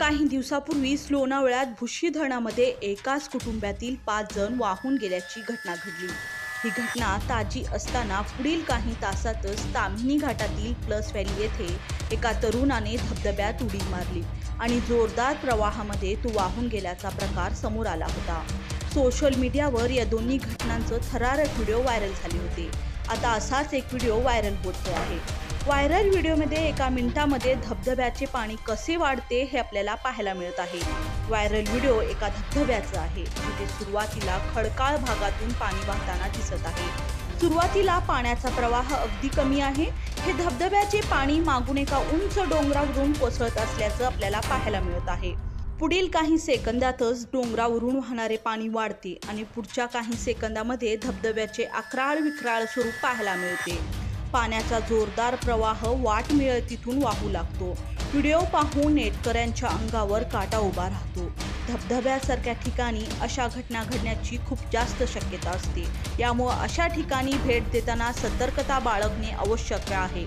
काही दिवसापूर्वीच लोणावळ्यात भुशी धरणामध्ये एकाच कुटुंबातील पाच जण वाहून गेल्याची घटना घडली. ही घटना ताजी असताना पुढील काही तासातच ताम्हिणी घाटातील प्लस व्हॅली येथे एका तरुणाने धबधब्यात उडी मारली आणि जोरदार प्रवाहामध्ये तो वाहून गेल्याचा प्रकार समोर आला होता. सोशल मीडियावर या दोन्ही घटनांचं थरारक व्हिडिओ व्हायरल झाले होते. आता असाच एक व्हिडिओ व्हायरल होतो आहे. व्हायरल व्हिडिओमध्ये एका मिनिटामध्ये धबधब्याचे पाणी कसे वाढते हे आपल्याला पाहायला मिळत आहे. व्हायरल व्हिडिओ एका धबधब्याचा आहे. जिथे सुरुवातीला खडकाळ भागातून पाणी वाहताना दिसत आहे. सुरुवातीला पाण्याचा प्रवाह अगदी कमी आहे. हे धबधब्याचे पाणी मागून एका उंच डोंगरावरून कोसळत असल्याचं आपल्याला पाहायला मिळत आहे. पुढील काही सेकंदातच डोंगरावरून वाहणारे पाणी वाढते आणि पुढच्या काही सेकंदामध्ये धबधब्याचे अकराळ विक्राळ स्वरूप पाहायला मिळते. पाण्याचा जोरदार प्रवाह वाट मिळत तिथून वाहू लागतो. व्हिडिओ पाहून नेटकऱ्यांच्या अंगावर काटा उभा राहतो. धबधब्यासारख्या ठिकाणी अशा घटना घडण्याची खूप जास्त शक्यता असते. यामुळं अशा ठिकाणी भेट देताना सतर्कता बाळगणे आवश्यक आहे.